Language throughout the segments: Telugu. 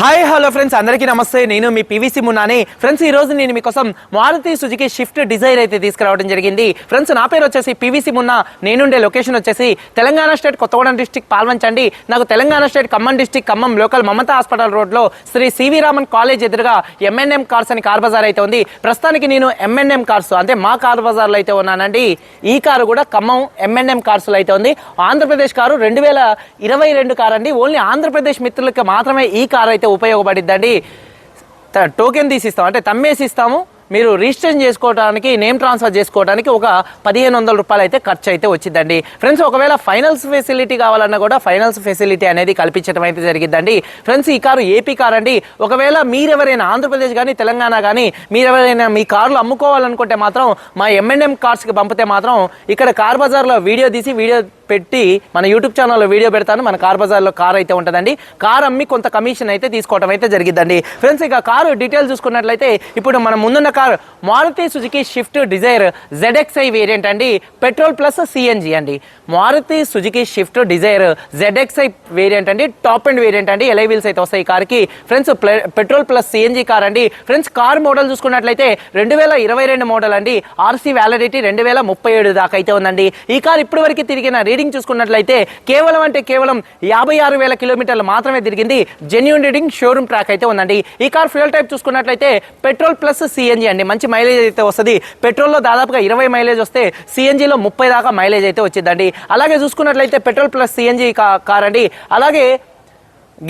Hi hello friends. అందరికీ నమస్తే. నేను మీ పివిసి మున్నాని. ఫ్రెండ్స్ ఈ రోజు నేను మీకోసం మారుతి సుజుకి షిఫ్ట్ డిజైర్ అయితే తీసుకురావడం జరిగింది. ఫ్రెండ్స్ నా పేరు వచ్చేసి పివిసి మున్నా. నేనుండే లొకేషన్ వచ్చేసి తెలంగాణ స్టేట్ కొత్తగూడెం డిస్టిక్ పాల్వంచండి. నాకు Telangana state Khammam district Khammam local Mamata hospital రోడ్లో శ్రీ సివి రామన్ కాలేజ్ ఎదురుగా ఎంఎన్ఎం కార్స్ అని కార్ బజార్ అయితే ఉంది. ప్రస్తుతానికి నేను ఎంఎన్ఎం కార్స్ అంటే మా కార్ బజార్లో అయితే ఉన్నానండి. ఈ కారు కూడా ఖమ్మం ఎంఎన్ఎం కార్స్లో అయితే ఉంది. ఆంధ్రప్రదేశ్ కారు రెండు వేల ఇరవై రెండు కార్ అండి ఓన్లీ ఆంధ్రప్రదేశ్ మిత్రులకి మాత్రమే ఈ కారు అయితే ఉపయోగపడిద్దండి. టోకెన్ తీసిస్తాం. అంటే తమ్మేసి ఇస్తాము. మీరు రిజిస్ట్రేషన్ చేసుకోవడానికి నేమ్ ట్రాన్స్ఫర్ చేసుకోవడానికి ఒక పదిహేను వందల రూపాయలు అయితే ఖర్చు అయితే వచ్చిందండి. ఫ్రెండ్స్ ఒకవేళ ఫైనల్స్ ఫెసిలిటీ కావాలన్నా కూడా ఫైనల్స్ ఫెసిలిటీ అనేది కల్పించడం అయితే జరిగిందండి ఫ్రెండ్స్ ఈ కారు ఏపీ కార్ అండి. ఒకవేళ మీరెవరైనా ఆంధ్రప్రదేశ్ కానీ తెలంగాణ కానీ మీరెవరైనా మీ కార్లు అమ్ముకోవాలనుకుంటే మాత్రం మా ఎంఎన్ఎం కార్స్కి పంపితే మాత్రం ఇక్కడ కార్ బజార్లో వీడియో తీసి వీడియో పెట్టి మన యూట్యూబ్ ఛానల్లో వీడియో పెడతాను. మన కార్ బజార్లో కార్ అయితే ఉంటుందండి. కార్ అమ్మి కొంత కమిషన్ అయితే తీసుకోవడం అయితే జరిగిద్దండి. ఫ్రెండ్స్ ఇక కారు డీటెయిల్స్ చూసుకున్నట్లయితే ఇప్పుడు మన ముందున్న car Maruti Suzuki Swift Dzire ZXI variant అండి. పెట్రోల్ ప్లస్ సిఎన్జి అండి. Maruti Suzuki Swift Dzire ZXI variant అండి. టాప్ అండ్ వేరియంట్ అండి. ఎలై వీల్స్ అయితే వస్తాయి ఈ కార్కి. Friends petrol plus CNG car అండి. ఫ్రెండ్స్ కార్ మోడల్ చూసుకున్నట్లయితే రెండు వేల ఇరవై రెండు మోడల్ అండి. ఆర్సీ వ్యాలిడిటీ రెండు వేల ముప్పై ఏడు దాకా అయితే ఉందండి. ఈ కార్ ఇప్పటి వరకు తిరిగిన రీడింగ్ చూసుకున్నట్లయితే కేవలం అంటే కేవలం యాభై ఆరు వేల కిలోమీటర్లు మాత్రమే తిరిగింది. జెన్యున్ రీడింగ్ షోరూమ్ ట్రాక్ అయితే ఉందండి. ఈ కార్ ఫ్యూల్ టైప్ చూసుకున్నట్లయితే పెట్రోల్ ప్లస్ సిఎన్జి అండి. మంచి మైలేజ్ అయితే వస్తుంది. పెట్రోల్లో దాదాపుగా ఇరవై మైలేజ్ వస్తే సిఎన్జిలో ముప్పై దాకా మైలేజ్ అయితే వచ్చిందండి. అలాగే చూసుకున్నట్లయితే పెట్రోల్ ప్లస్ సిఎన్జి కార్ అండి అలాగే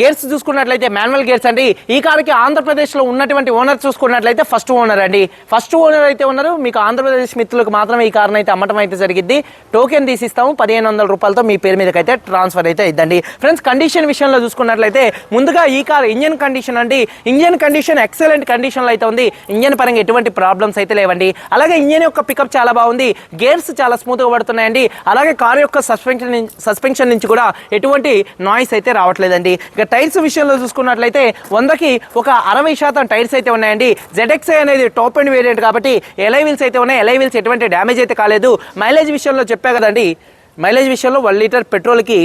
గేర్స్ చూసుకున్నట్లయితే మాన్యువల్ గేర్స్ అండి. ఈ కారుకి ఆంధ్రప్రదేశ్లో ఉన్నటువంటి ఓనర్ చూసుకున్నట్లయితే ఫస్ట్ ఓనర్ అండి. ఫస్ట్ ఓనర్ అయితే ఉన్నారు. మీకు ఆంధ్రప్రదేశ్ మిత్రులకు మాత్రమే ఈ కార్ని అయితే అమ్మటం అయితే జరిగింది టోకెన్ తీసిస్తాము. పదిహేను వందల రూపాయలతో మీ పేరు మీదకి అయితే ట్రాన్స్ఫర్ అయితే ఇద్దండి ఫ్రెండ్స్ కండిషన్ విషయంలో చూసుకున్నట్లయితే ముందుగా ఈ కార్ ఇంజన్ కండిషన్ అండి. ఇంజన్ కండిషన్ ఎక్సలెంట్ కండిషన్లో అయితే ఉంది. ఇంజన్ పరంగా ఎటువంటి ప్రాబ్లమ్స్ అయితే లేవండి. అలాగే ఇంజన్ యొక్క పికప్ చాలా బాగుంది. గేర్స్ చాలా స్మూత్గా పడుతున్నాయండి. అలాగే కార్ యొక్క సస్పెన్షన్ సస్పెన్షన్ నుంచి కూడా ఎటువంటి నాయిస్ అయితే రావట్లేదండి. ఇక టైర్స్ విషయంలో చూసుకున్నట్లయితే వందకి ఒక అరవై శాతం టైర్స్ అయితే ఉన్నాయండి. జెడ్ఎక్స్ఐ అనేది టాప్ అండ్ వేరియంట్ కాబట్టి ఎలై వీల్స్ అయితే ఉన్నాయి. ఎలై వీల్స్ ఎటువంటి డ్యామేజ్ అయితే కాలేదు. మైలేజ్ విషయంలో చెప్పా కదండి. మైలేజ్ విషయంలో వన్ లీటర్ పెట్రోల్కి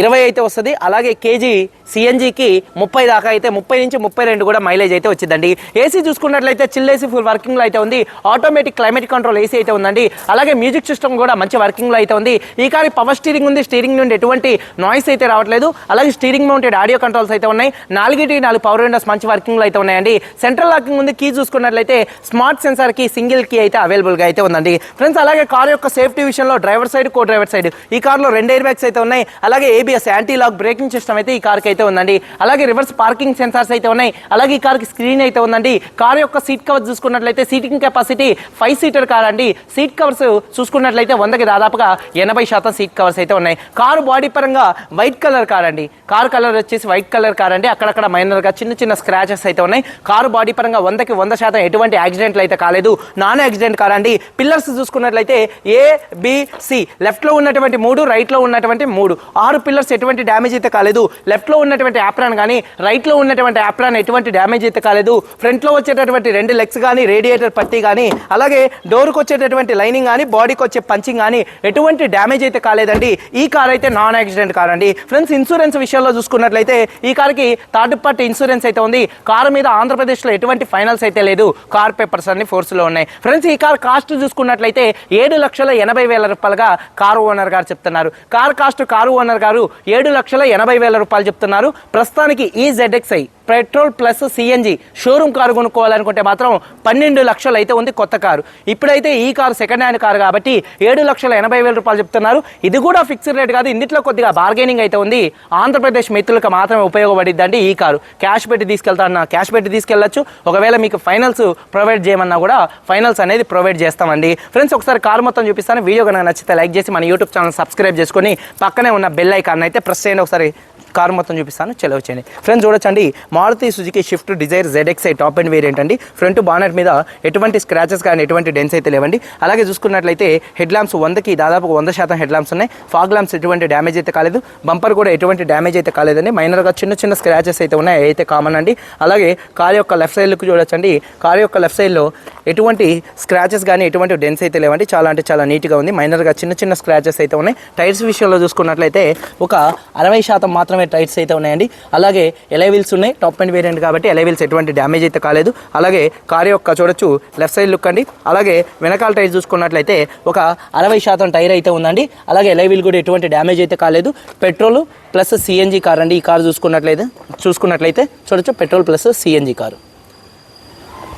ఇరవై అయితే వస్తుంది. అలాగే కేజీ సిఎన్జికి ముప్పై దాకా అయితే ముప్పై నుంచి ముప్పై రెండు కూడా మైలేజ్ అయితే వచ్చిందండి. ఏసీ చూసుకున్నట్లయితే చిల్ ఏసీ ఫుల్ వర్కింగ్లో అయితే ఉంది. ఆటోమేటిక్ క్లైమేట్ కంట్రోల్ ఏసీ అయితే ఉందండి. అలాగే మ్యూజిక్ సిస్టమ్ కూడా మంచి వర్కింగ్లో అయితే ఉంది. ఈ కారు పవర్ స్టీరింగ్ ఉంది. స్టీరింగ్ నుండి ఎటువంటి నాయిస్ అయితే రావట్లేదు. అలాగే స్టీరింగ్ మౌంటెడ్ ఆడియో కంట్రోల్స్ అయితే ఉన్నాయి. నాలుగిటి నాలుగు పవర్ విండోస్ మంచి వర్కింగ్లో అయితే ఉన్నాయండి. సెంట్రల్ లాకింగ్ ఉంది. కీ చూసుకున్నట్లయితే స్మార్ట్ సెన్సార్కి సింగిల్ కీ అయితే అవైలబుల్గా అయితే ఉందండి. ఫ్రెండ్స్ అలాగే కార్ యొక్క సేఫ్టీ విషయంలో driver side co driver side ఈ కార్లో రెండు ఎయిర్ బ్యాగ్స్ అయితే ఉన్నాయి. అలాగే ABS anti lock braking system అయితే ఈ కార్కి అయితే ఉందండి. అలాగే రివర్స్ పార్కింగ్ సెన్సార్స్ అయితే ఉన్నాయి. అలాగే ఈ కార్కి స్క్రీన్ అయితే ఉందండి. కార్ యొక్క సీట్ కవర్స్ చూసుకున్నట్లయితే seating capacity five seater car అండి. సీట్ కవర్స్ చూసుకున్నట్లయితే వందకి దాదాపుగా ఎనభై శాతం సీట్ కవర్స్ అయితే ఉన్నాయి. కారు బాడీ పరంగా వైట్ కలర్ కార్ అండి. కార్ కలర్ వచ్చేసి వైట్ కలర్ కార్ అండి. అక్కడక్కడ మైనర్గా గా చిన్న చిన్న స్క్రాచెస్ అయితే ఉన్నాయి. కారు బాడీ పరంగా వందకి వంద శాతం ఎటువంటి యాక్సిడెంట్లు అయితే కాలేదు. నాన్ యాక్సిడెంట్ కార్ అండి. పిల్లర్స్ చూసుకున్నట్లయితే ఏ బిసి లెఫ్ట్లో ఉన్నటువంటి మూడు రైట్లో ఉన్నటువంటి మూడు. ఆరు పిల్లర్స్ ఎటువంటి డ్యామేజ్ అయితే కాలేదు. లెఫ్ట్లో ఉన్నటువంటి యాప్రాన్ కానీ రైట్లో ఉన్నటువంటి యాప్రాన్ ఎటువంటి డ్యామేజ్ అయితే కాలేదు. ఫ్రంట్లో వచ్చేటటువంటి రెండు లెగ్స్ కానీ రేడియేటర్ పత్తి కానీ అలాగే డోర్కి వచ్చేటటువంటి లైనింగ్ కానీ బాడీకి వచ్చే పంచింగ్ కానీ ఎటువంటి డ్యామేజ్ అయితే కాలేదండి. ఈ కార్ అయితే నాన్ యాక్సిడెంట్ కార్ అండి. ఫ్రెండ్స్ ఇన్సూరెన్స్ విషయంలో చూసుకున్నట్లయితే ఈ కార్కి థర్డ్ పార్టీ ఇన్సూరెన్స్ అయితే ఉంది. కారు మీద ఆంధ్రప్రదేశ్లో ఎటువంటి ఫైనల్స్ అయితే లేదు. కార్ పేపర్స్ అన్ని ఫోర్స్లో ఉన్నాయి. ఫ్రెండ్స్ ఈ కార్ కాస్ట్ చూసుకున్నట్లయితే ఏడు లక్షల ఎనభై వేల రూపాయలుగా కారు ఓనర్ గారు చెప్తున్నారు. కార్ కాస్ట్ కారు ఓనర్ గారు ఏడు లక్షల ఎనభై వేల రూపాయలు చెప్తున్నారు. ప్రస్తుతానికి ఈ ZXI petrol plus CNG showroom car కొనుక్కోవాలనుకుంటే మాత్రం పన్నెండు లక్షలు అయితే ఉంది కొత్త కారు. ఇప్పుడైతే ఈ కారు సెకండ్ హ్యాండ్ కారు కాబట్టి ఏడు లక్షల ఎనభై వేల రూపాయలు చెప్తున్నారు. ఇది కూడా ఫిక్స్డ్ రేట్ కాదు ఇందులో కొద్దిగా బార్గెనింగ్ అయితే ఉంది. ఆంధ్రప్రదేశ్ మిత్రులకు మాత్రమే ఉపయోగపడిద్దండి ఈ కారు. క్యాష్ పెట్టి తీసుకెళ్తాను క్యాష్ పెట్టి తీసుకెళ్ళచ్చు. ఒకవేళ మీకు ఫైనల్స్ ప్రొవైడ్ చేయమన్నా కూడా ఫైనల్స్ అనేది ప్రొవైడ్ చేస్తామండి. ఫ్రెండ్స్ ఒకసారి కారు మొత్తం చూపిస్తాను. వీడియో కనుక నచ్చితే లైక్ చేసి మన యూట్యూబ్ ఛానల్ సబ్స్క్రైబ్ చేసుకొని పక్కనే ఉన్న బెల్ ఐకాన్ అయితే ప్రెస్ చేయండి. ఒకసారి కారు మొత్తం చూపిస్తాను. చెలవ చేయండి. ఫ్రెండ్స్ చూడొచ్చండి. Maruti Suzuki Swift Dzire ZXI top and variant అండి. ఫ్రంట్ బానెట్ మీద ఎటువంటి స్క్రాచెస్ కానీ ఎటువంటి డెన్స్ అయితే లేవండి. అలాగే చూసుకున్నట్లయితే హెడ్ ల్యాంప్స్ వందకి దాదాపు వంద శాతం హెడ్ ల్యాంప్స్ ఉన్నాయి. ఫాగ్ ల్యాంప్స్ ఎటువంటి డ్యామేజ్ అయితే కాలేదు. బంపర్ కూడా ఎటువంటి డ్యామేజ్ అయితే కాలేదండి. మైనర్గా చిన్న చిన్న స్క్రాచెస్ అయితే ఉన్నాయి. అయితే కామన్ అండి. అలాగే కార్ యొక్క లెఫ్ట్ సైడ్కి చూడొచ్చండి. కార్ యొక్క లెఫ్ట్ సైడ్లో ఎటువంటి స్క్రాచెస్ కానీ ఎటువంటి డెన్స్ అయితే లేవండి. చాలా అంటే చాలా నీట్గా ఉంది. మైనర్గా చిన్న చిన్న స్క్రాచెస్ అయితే ఉన్నాయి. టైర్స్ విషయంలో చూసుకున్నట్లయితే ఒక అరవై శాతం మాత్రమే మాత్రమే టైర్స్ అయితే ఉన్నాయండి. అలాగే ఎలైవిల్స్ ఉన్నాయి. టాప్ అండ్ వేరియంట్ కాబట్టి ఎలైవిల్స్ ఎటువంటి డ్యామేజ్ అయితే కాలేదు. అలాగే కార్ యొక్క చూడొచ్చు లెఫ్ట్ సైడ్ లుక్ అండి. అలాగే వెనకాల టైర్ చూసుకున్నట్లయితే ఒక అరవై శాతం టైర్ అయితే ఉందండి. అలాగే ఎలైవిల్ కూడా ఎటువంటి డ్యామేజ్ అయితే కాలేదు. పెట్రోల్ ప్లస్ సిఎన్జి కార్ అండి. ఈ కార్ చూసుకున్నట్లయితే చూసుకున్నట్లయితే చూడొచ్చు petrol plus CNG car.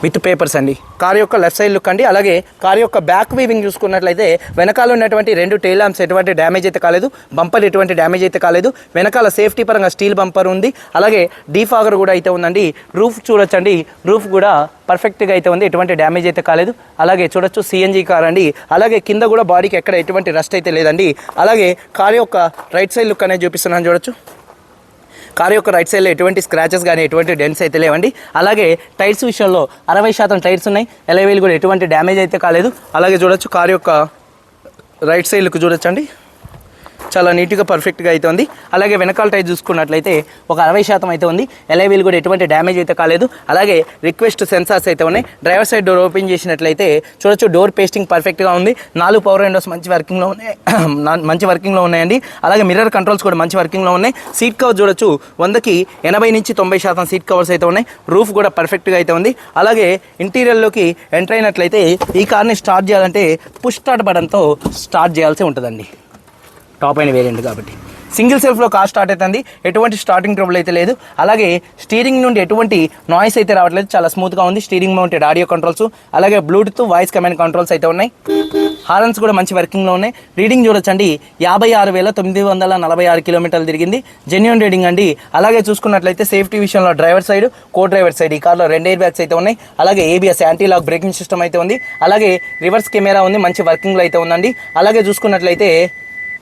With papers అండి. కార్ యొక్క లెఫ్ట్ సైడ్ లుక్ అండి. అలాగే కార్ యొక్క బ్యాక్ వీవింగ్ చూసుకున్నట్లయితే వెనకాల ఉన్నటువంటి రెండు టైల్ ఎటువంటి డ్యామేజ్ అయితే కాలేదు. బంపర్ ఎటువంటి డ్యామేజ్ అయితే కాలేదు. వెనకాల సేఫ్టీ పరంగా స్టీల్ బంపర్ ఉంది. అలాగే డీఫాగర్ కూడా అయితే ఉందండి. రూఫ్ చూడొచ్చండి. రూఫ్ కూడా పర్ఫెక్ట్గా అయితే ఉంది. ఎటువంటి డ్యామేజ్ అయితే కాలేదు. అలాగే చూడొచ్చు సిఎన్జీ కార్ అండి. అలాగే కింద కూడా బాడీకి ఎక్కడ ఎటువంటి రస్ట్ అయితే లేదండి. అలాగే కార్ యొక్క రైట్ సైడ్ లుక్ అనేది చూపిస్తున్నాను చూడొచ్చు. కార్ యొక్క రైట్ సైడ్లో ఎటువంటి స్క్రాచెస్ కానీ ఎటువంటి డెంట్స్ అయితే లేవండి. అలాగే టైర్స్ విషయంలో అరవై శాతం టైర్స్ ఉన్నాయి. ఎలవేలు కూడా ఎటువంటి డ్యామేజ్ అయితే కాలేదు. అలాగే చూడొచ్చు కార్ యొక్క రైట్ సైడ్కి చూడొచ్చండి. చాలా నీట్గా పర్ఫెక్ట్గా అయితే ఉంది అలాగే వెనకాల టైర్ చూసుకున్నట్లయితే ఒక అరవై శాతం అయితే ఉంది. ఎలైవీలు కూడా ఎటువంటి డ్యామేజ్ అయితే కాలేదు. అలాగే రిక్వెస్ట్ సెన్సార్స్ అయితే ఉన్నాయి. డ్రైవర్ సైడ్ డోర్ ఓపెన్ చేసినట్లయితే చూడొచ్చు డోర్ పేస్టింగ్ పర్ఫెక్ట్గా ఉంది. నాలుగు పవర్ విండోస్ మంచి వర్కింగ్లో ఉన్నాయి. మంచి వర్కింగ్లో ఉన్నాయండి. అలాగే మిర్రర్ కంట్రోల్స్ కూడా మంచి వర్కింగ్లో ఉన్నాయి. సీట్ కవర్ చూడొచ్చు వందకి ఎనభై నుంచి తొంభై శాతం సీట్ కవర్స్ అయితే ఉన్నాయి. రూఫ్ కూడా పర్ఫెక్ట్గా అయితే ఉంది. అలాగే ఇంటీరియర్లోకి ఎంటర్ అయినట్లయితే ఈ కార్ని స్టార్ట్ చేయాలంటే పుష్ స్టార్ట్ బటన్తో స్టార్ట్ చేయాల్సి ఉంటుందండి. టాప్ అయిన వేరియంట్ కాబట్టి. సింగిల్ సెల్ఫ్లో కార్ స్టార్ట్ అవుతుంది ఎటువంటి స్టార్టింగ్ ట్రబుల్ అయితే లేదు. అలాగే స్టీరింగ్ నుండి ఎటువంటి నాయిస్ అయితే రావట్లేదు. చాలా స్మూత్గా ఉంది. స్టీరింగ్ మౌంటెడ్ ఆడియో కంట్రోల్స్ అలాగే బ్లూటూత్ వాయిస్ కమాండ్ కంట్రోల్స్ అయితే ఉన్నాయి. హారన్స్ కూడా మంచి వర్కింగ్లో ఉన్నాయి. రీడింగ్ చూడొచ్చండి. యాభై ఆరు వేల తొమ్మిది వందల నలభై ఆరు కిలోమీటర్లు తిరిగింది. జెన్యున్ రీడింగ్ అండి. అలాగే చూసుకున్నట్లయితే సేఫ్టీ విషయంలో driver side co driver side ఈ కార్లో రెండు ఎయిర్ బ్యాగ్స్ అయితే ఉన్నాయి. అలాగే ABS anti lock braking system అయితే ఉంది. అలాగే రివర్స్ కెమెరా ఉంది. మంచి వర్కింగ్లో అయితే ఉందండి. అలాగే చూసుకున్నట్లయితే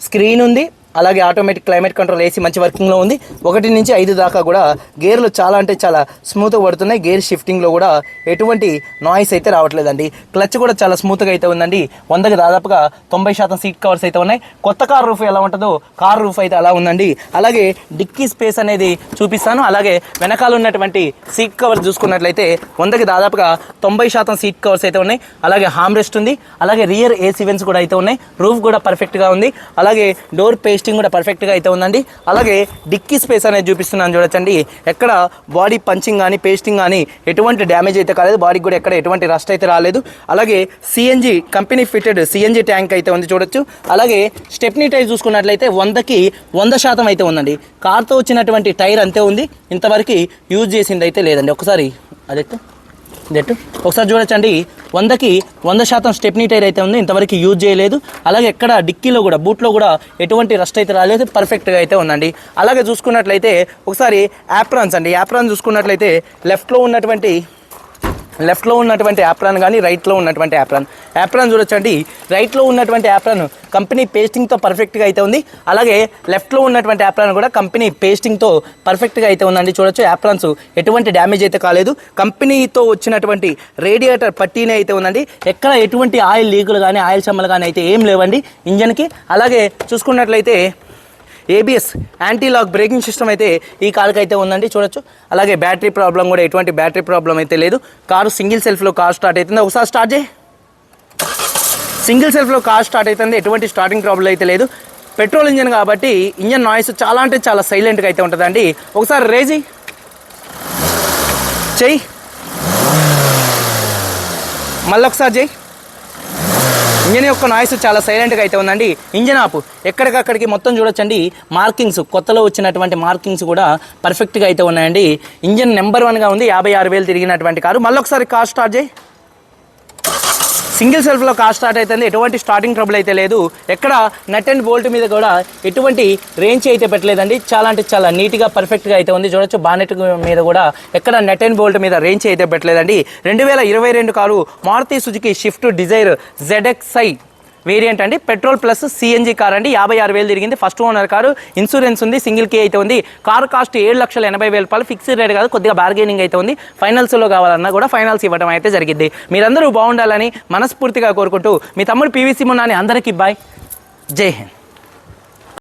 స్క్రీన్ ఉంది. అలాగే ఆటోమేటిక్ క్లైమేట్ కంట్రోల్ ఏసీ మంచి వర్కింగ్లో ఉంది. ఒకటి నుంచి ఐదు దాకా కూడా గేర్లు చాలా అంటే చాలా స్మూత్గా పడుతున్నాయి. గేర్ షిఫ్టింగ్లో కూడా ఎటువంటి నాయిస్ అయితే రావట్లేదండి. క్లచ్ కూడా చాలా స్మూత్గా అయితే ఉందండి. వందకి దాదాపుగా తొంభై శాతం సీట్ కవర్స్ అయితే ఉన్నాయి. కొత్త కార్ రూఫ్ ఎలా ఉంటుందో కార్ రూఫ్ అయితే అలా ఉందండి. అలాగే డిక్కీ స్పేస్ అనేది చూపిస్తాను. అలాగే వెనకాల ఉన్నటువంటి సీట్ కవర్స్ చూసుకున్నట్లయితే వందకి దాదాపుగా తొంభై శాతం సీట్ కవర్స్ అయితే ఉన్నాయి. అలాగే హామ్ రెస్ట్ ఉంది. అలాగే రియర్ ఏసీ వెన్స్ కూడా అయితే ఉన్నాయి. రూఫ్ కూడా పర్ఫెక్ట్గా ఉంది. అలాగే డోర్ పేస్ట్ పేస్టింగ్ కూడా పర్ఫెక్ట్గా అయితే ఉందండి. అలాగే డిక్కీ స్పేస్ అనేది చూపిస్తున్నాను చూడొచ్చండి. ఎక్కడ బాడీ పంచింగ్ కానీ పేస్టింగ్ కానీ ఎటువంటి డ్యామేజ్ అయితే కాలేదు. బాడీకి కూడా ఎక్కడ ఎటువంటి రస్ట్ అయితే రాలేదు. అలాగే CNG company fitted CNG tank అయితే ఉంది చూడొచ్చు. అలాగే స్టెప్నీ టైర్ చూసుకున్నట్లయితే వందకి వంద శాతం అయితే ఉందండి. కార్తో వచ్చినటువంటి టైర్ అంతే ఉంది. ఇంతవరకు యూజ్ చేసింది అయితే లేదండి. ఒకసారి అదైతే దట్టు ఒకసారి చూడొచ్చండి. వందకి వంద శాతం స్టెప్నీ టైర్ అయితే ఉంది. ఇంతవరకు యూజ్ చేయలేదు. అలాగే ఎక్కడ డిక్కీలో కూడా బూట్లో కూడా ఎటువంటి రస్ట్ అయితే రాలేదు. పర్ఫెక్ట్గా అయితే ఉందండి. అలాగే చూసుకున్నట్లయితే ఒకసారి యాప్రాన్స్ అండి. యాప్రాన్ చూసుకున్నట్లయితే లెఫ్ట్లో ఉన్నటువంటి లెఫ్ట్లో ఉన్నటువంటి యాప్రాన్ కానీ రైట్లో ఉన్నటువంటి యాప్రాన్ యాప్రాన్ చూడొచ్చండి. రైట్లో ఉన్నటువంటి యాప్రాన్ కంపెనీ పేస్టింగ్తో పర్ఫెక్ట్గా అయితే ఉంది. అలాగే లెఫ్ట్లో ఉన్నటువంటి యాప్రాన్ కూడా కంపెనీ పేస్టింగ్తో పర్ఫెక్ట్గా అయితే ఉందండి. చూడొచ్చు యాప్రాన్స్ ఎటువంటి డ్యామేజ్ అయితే కాలేదు. కంపెనీతో వచ్చినటువంటి రేడియేటర్ పట్టీనే అయితే ఉందండి. ఎక్కడ ఎటువంటి ఆయిల్ లీకులు కానీ ఆయిల్ సమ్మలు కానీ అయితే ఏం లేవండి. ఇంజన్కి అలాగే చూసుకున్నట్లయితే ABS anti lock braking system అయితే ఈ కార్కి అయితే ఉందండి చూడొచ్చు. అలాగే బ్యాటరీ ప్రాబ్లం కూడా ఎటువంటి బ్యాటరీ ప్రాబ్లం అయితే లేదు. కారు సింగిల్ సెల్ఫ్లో కార్ స్టార్ట్ అవుతుంది. ఒకసారి స్టార్ట్ చేయి. సింగిల్ సెల్ఫ్లో కార్ స్టార్ట్ అవుతుంది. ఎటువంటి స్టార్టింగ్ ప్రాబ్లం అయితే లేదు. పెట్రోల్ ఇంజన్ కాబట్టి ఇంజన్ నాయిస్ చాలా అంటే చాలా సైలెంట్గా అయితే ఉంటుందండి. ఒకసారి రేజీ చెయ్యి మళ్ళీ ఒకసారి చెయ్యి ఇంజన్ యొక్క నాయిస్ చాలా సైలెంట్గా అయితే ఉందండి. ఇంజన్ ఆపు. ఎక్కడికక్కడికి మొత్తం చూడొచ్చండి. మార్కింగ్స్ కొత్తలో వచ్చినటువంటి మార్కింగ్స్ కూడా పర్ఫెక్ట్గా అయితే ఉన్నాయండి. ఇంజన్ నెంబర్ వన్గా ఉంది. యాభై ఆరు వేలు తిరిగినటువంటి కారు. మళ్ళీ ఒకసారి కార్ స్టార్ట్ చేయి. సింగిల్ సెల్ఫ్లో కార్ స్టార్ట్ అవుతుంది ఎటువంటి స్టార్టింగ్ ట్రబుల్ అయితే లేదు. ఎక్కడ నట్ అండ్ బోల్ట్ మీద కూడా ఎటువంటి రేంజ్ అయితే పెట్టలేదండి. చాలా అంటే చాలా నీట్గా పర్ఫెక్ట్గా అయితే ఉంది. చూడొచ్చు బానెట్ మీద కూడా ఎక్కడ నట్ అండ్ బోల్ట్ మీద రేంజ్ అయితే పెట్టలేదండి. రెండు వేల ఇరవై రెండు car Maruti Suzuki Swift Dzire ZXI variant అండి. పెట్రోల్ ప్లస్ సిఎన్జి కార్ అండి. యాభై ఆరు వేలు తిరిగింది. First owner car. ఇన్సూరెన్స్ ఉంది. సింగిల్ కే అయితే ఉంది. కార్ కాస్ట్ ఏడు లక్షల ఎనభై వేల రూపాయలు. ఫిక్స్డ్ రేట్ కాదు. కొద్దిగా బార్గెనింగ్ అయితే ఉంది. ఫైనల్స్లో కావాలన్నా కూడా ఫైనల్స్ ఇవ్వడం అయితే జరిగింది. మీరందరూ బాగుండాలని మనస్ఫూర్తిగా కోరుకుంటూ మీ తమ్ముడు పీవీసీ మున్నాని అందరికీ బాయ్. జై హింద్.